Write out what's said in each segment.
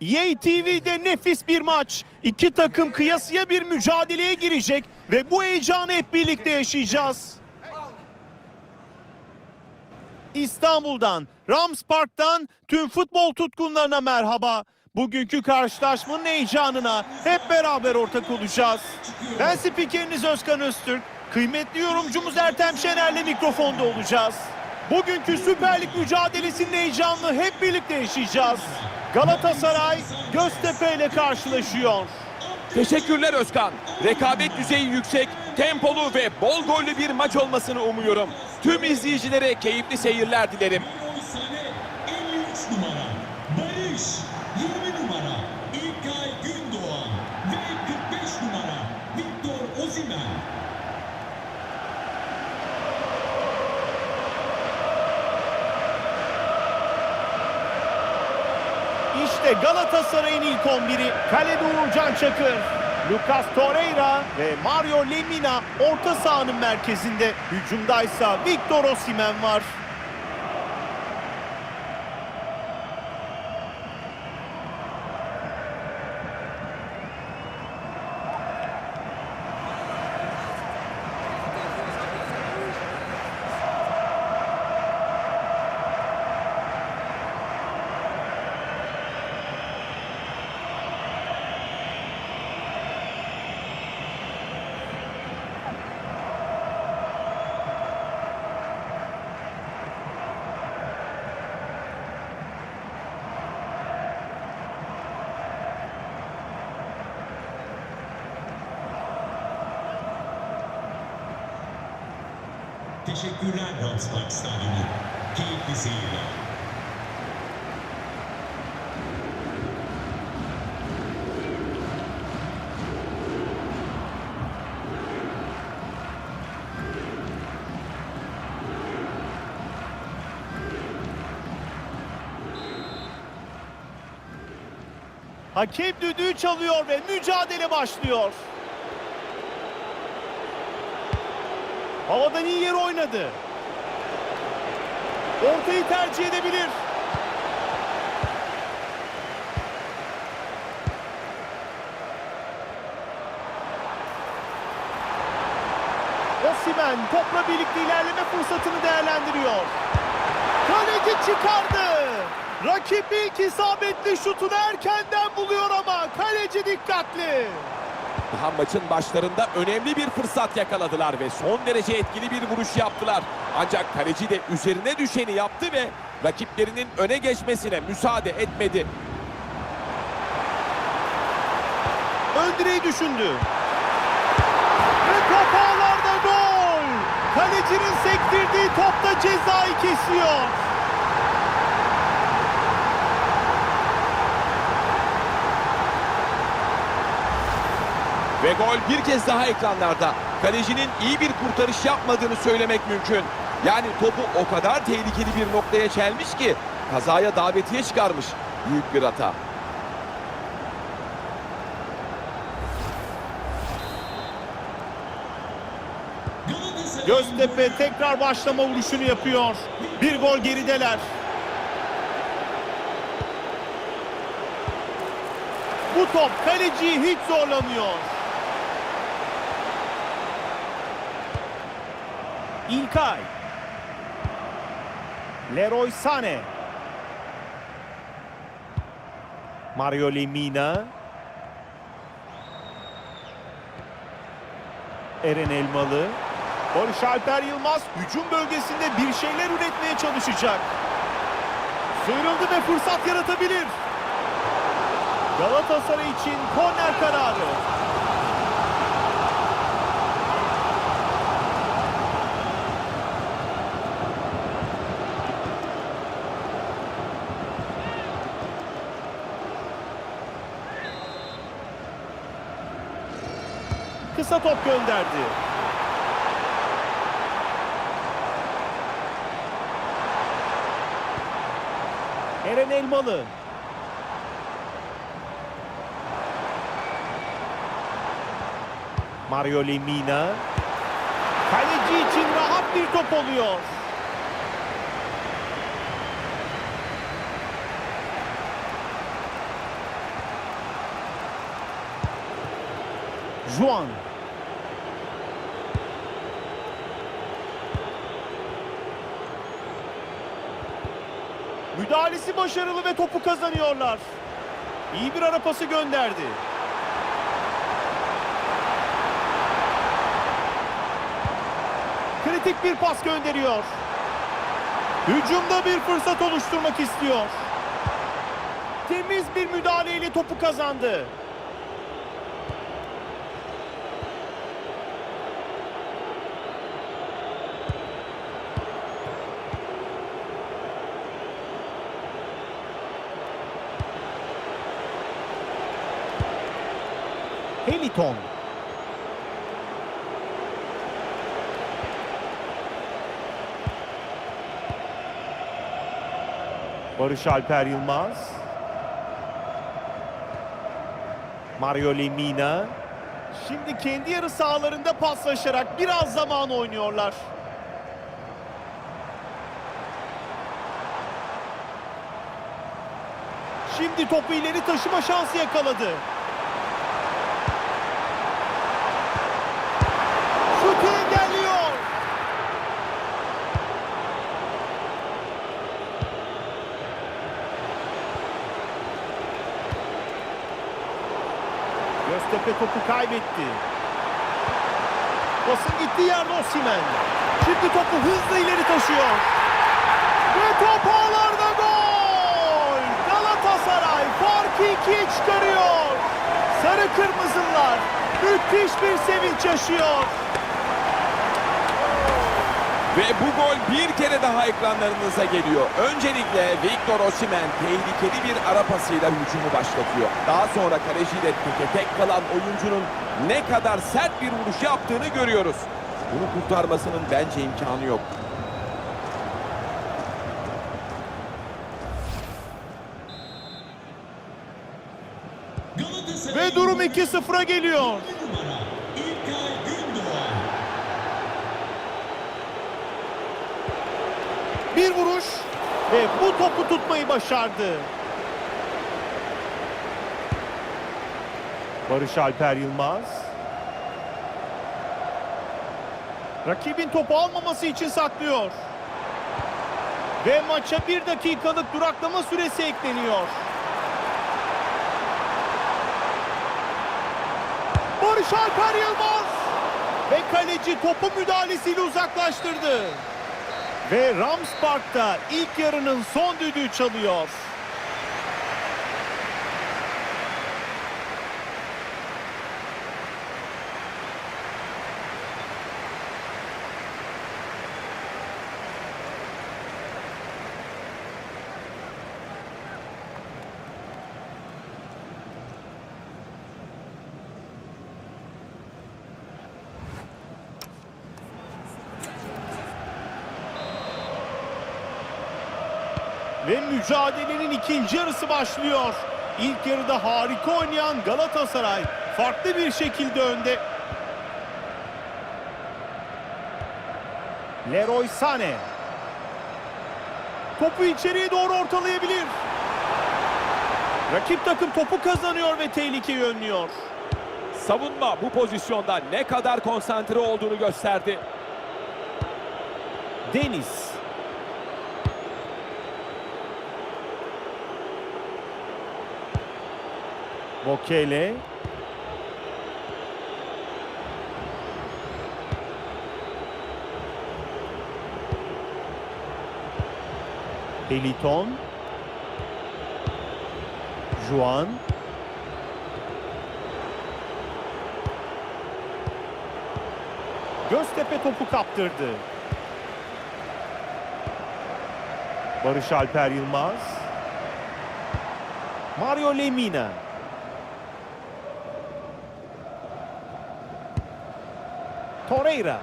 EA TV'de nefis bir maç. İki takım kıyasıya bir mücadeleye girecek ve bu heyecanı hep birlikte yaşayacağız. İstanbul'dan, Rams Park'tan tüm futbol tutkunlarına merhaba. Bugünkü karşılaşmanın heyecanına hep beraber ortak olacağız. Ben spikeriniz Özkan Öztürk. Kıymetli yorumcumuz Ertem Şener'le mikrofonda olacağız. Bugünkü Süper Lig mücadelesinin heyecanını hep birlikte yaşayacağız. Galatasaray Göztepe ile karşılaşıyor. Teşekkürler Özkan. Rekabet düzeyi yüksek, tempolu ve bol gollü bir maç olmasını umuyorum. Tüm izleyicilere keyifli seyirler dilerim. Sane 53 numara, Barış 20 numara, İlkay Gündoğan ve 45 numara Victor Osimhen. İşte Galatasaray'ın ilk 11'i. Kalede Uğurcan Çakır, Lucas Torreira ve Mario Lemina orta sahanın merkezinde. Hücumdaysa Victor Osimhen var. Teşekkürler Ramspark Stadyumu. Keyifli seyirler. Hakem düdüğü çalıyor ve mücadele başlıyor. Havadan iyi yer oynadı. Ortayı tercih edebilir. Osimhen topla birlikte ilerleme fırsatını değerlendiriyor. Kaleci çıkardı. Rakip ilk isabetli şutunu erkenden buluyor ama kaleci dikkatli. Daha maçın başlarında önemli bir fırsat yakaladılar ve son derece etkili bir vuruş yaptılar. Ancak kaleci de üzerine düşeni yaptı ve rakiplerinin öne geçmesine müsaade etmedi. Ön direği düşündü. Ve top gol. Kalecinin sektirdiği topta cezayı kesiyor. Ve gol bir kez daha ekranlarda. Kalecinin iyi bir kurtarış yapmadığını söylemek mümkün. Yani topu o kadar tehlikeli bir noktaya çelmiş ki kazaya davetiye çıkarmış. Büyük bir hata. Göztepe tekrar başlama vuruşunu yapıyor. Bir gol gerideler. Bu top kaleciyi hiç zorlamıyor. İlkay. Leroy Sané. Mario Lemina. Eren Elmalı. Barış Alper Yılmaz hücum bölgesinde bir şeyler üretmeye çalışacak. Sıyrıldı ve fırsat yaratabilir. Galatasaray için korner kararı. kısa top gönderdi. Eren Elmalı. Mario Lemina. Kaleci için rahat bir top oluyor. Juan Müdahalesi başarılı ve topu kazanıyorlar. İyi bir ara pası gönderdi. Kritik bir pas gönderiyor. Hücumda bir fırsat oluşturmak istiyor. Temiz bir müdahaleyle topu kazandı. Heliton. Barış Alper Yılmaz. Mario Lemina. Şimdi kendi yarı sahalarında paslaşarak biraz zaman oynuyorlar. Şimdi topu ileri taşıma şansı yakaladı. Topu kaybetti. Pasın gittiği yerde Osimhen. Şimdi topu hızla ileri taşıyor. Ve top ağlarda gol! Galatasaray farkı ikiye çıkarıyor. Sarı kırmızılar müthiş bir sevinç yaşıyor. Ve bu gol bir kere daha ekranlarınıza geliyor. Öncelikle Victor Osimhen tehlikeli bir ara pasıyla hücumu başlatıyor. Daha sonra kaleciyle teke tek kalan oyuncunun ne kadar sert bir vuruş yaptığını görüyoruz. Bunu kurtarmasının bence imkanı yok. Ve durum 2-0'a geliyor. numara İlkay Gündoğan. Bir vuruş ve bu topu tutmayı başardı. Barış Alper Yılmaz. Rakibin topu almaması için saklıyor. Ve maça bir dakikalık duraklama süresi ekleniyor. Barış Alper Yılmaz. Ve kaleci topu müdahalesiyle uzaklaştırdı. Ve Rams Park'ta ilk yarının son düdüğü çalıyor. Ve mücadelenin ikinci yarısı başlıyor. İlk yarıda harika oynayan Galatasaray farklı bir şekilde önde. Leroy Sané. Topu içeriye doğru ortalayabilir. Rakip takım topu kazanıyor ve tehlikeyi önlüyor. Savunma bu pozisyonda ne kadar konsantre olduğunu gösterdi. Deniz. Bokele. Eliton. Juan. Göztepe topu kaptırdı. Barış Alper Yılmaz. Mario Lemina. Torreira.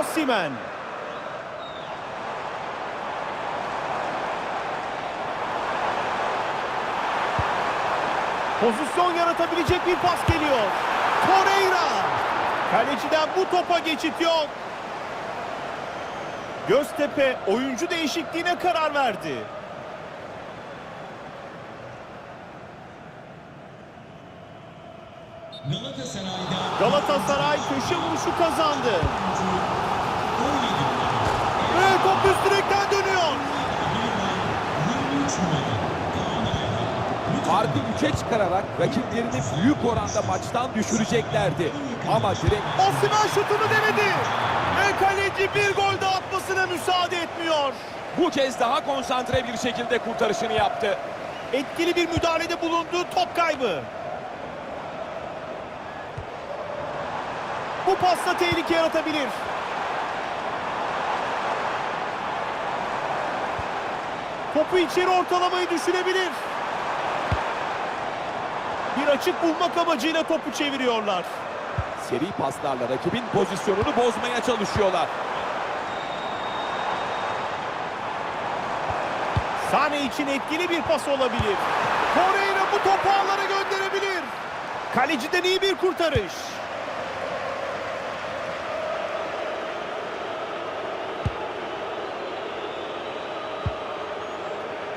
Osimhen. Pozisyon yaratabilecek bir pas geliyor. Torreira. Kaleciden bu topa geçit yok. Göztepe oyuncu değişikliğine karar verdi. Galatasaray köşe vuruşu kazandı. 17 numara. Ve top üst direkten dönüyor. 23 numara. Kaan Ayhan. Farkı 3'e çıkararak rakiplerini büyük oranda maçtan düşüreceklerdi. Ama direkt Osimhen şutunu denedi. Ve kaleci bir gol daha atmasına müsaade etmiyor. bu kez daha konsantre bir şekilde kurtarışını yaptı. Etkili bir müdahalede bulundu. Top kaybı. Bu pasta tehlike yaratabilir. Topu içeri ortalamayı düşünebilir. Bir açık bulmak amacıyla topu çeviriyorlar. Seri paslarla rakibin pozisyonunu bozmaya çalışıyorlar. Sane için etkili bir pas olabilir. Torreira bu topu ağlara gönderebilir. Kaleciden iyi bir kurtarış.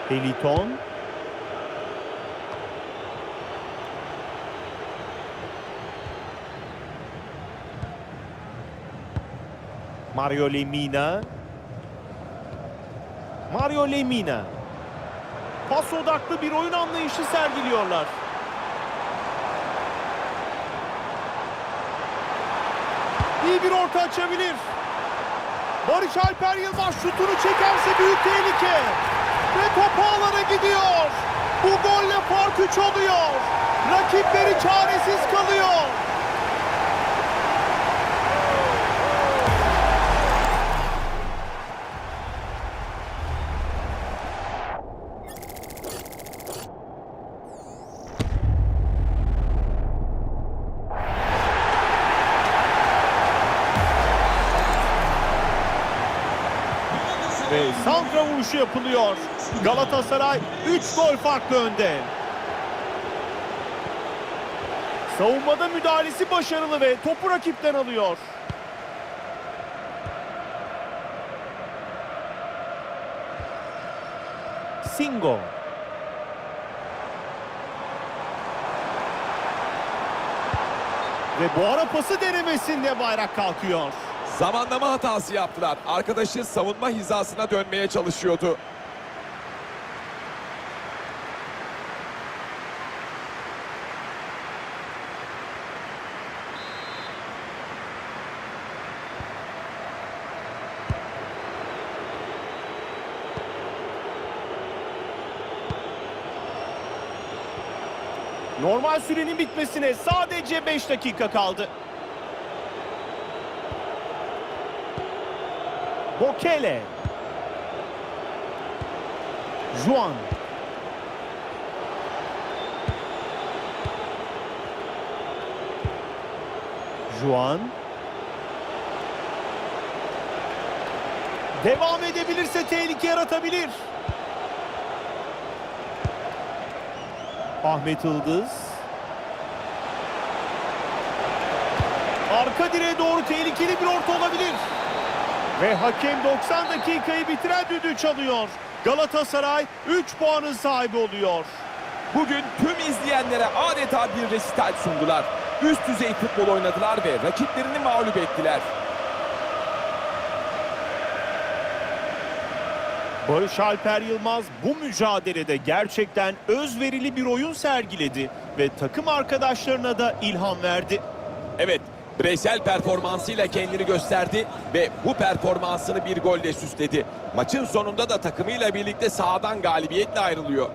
Eliton. Mario Lemina. Mario Lemina. Pas odaklı bir oyun anlayışı sergiliyorlar. İyi bir orta açabilir. Barış Alper Yılmaz şutunu çekerse büyük tehlike. Ve top ağlara gidiyor. Bu golle fark 3 oluyor. Rakipleri çaresiz kalıyor. Ve santra vuruşu yapılıyor. Galatasaray 3 gol farklı önde. Savunmada müdahalesi başarılı ve topu rakipten alıyor. Singo. Ve bu ara pası denemesinde bayrak kalkıyor. Zamanlama hatası yaptılar. Arkadaşı savunma hizasına dönmeye çalışıyordu. Normal sürenin bitmesine sadece 5 dakika kaldı. Bokele. Juan. Juan. Devam edebilirse tehlike yaratabilir. Ahmet Yıldız. Arka direğe doğru tehlikeli bir orta olabilir. Ve hakem 90 dakikayı bitiren düdüğü çalıyor. Galatasaray 3 puanın sahibi oluyor. Bugün tüm izleyenlere adeta bir resital sundular. Üst düzey futbol oynadılar ve rakiplerini mağlup ettiler. Barış Alper Yılmaz bu mücadelede gerçekten özverili bir oyun sergiledi ve takım arkadaşlarına da ilham verdi. Evet, bireysel performansıyla kendini gösterdi ve bu performansını bir golle süsledi. Maçın sonunda da takımıyla birlikte sahadan galibiyetle ayrılıyor.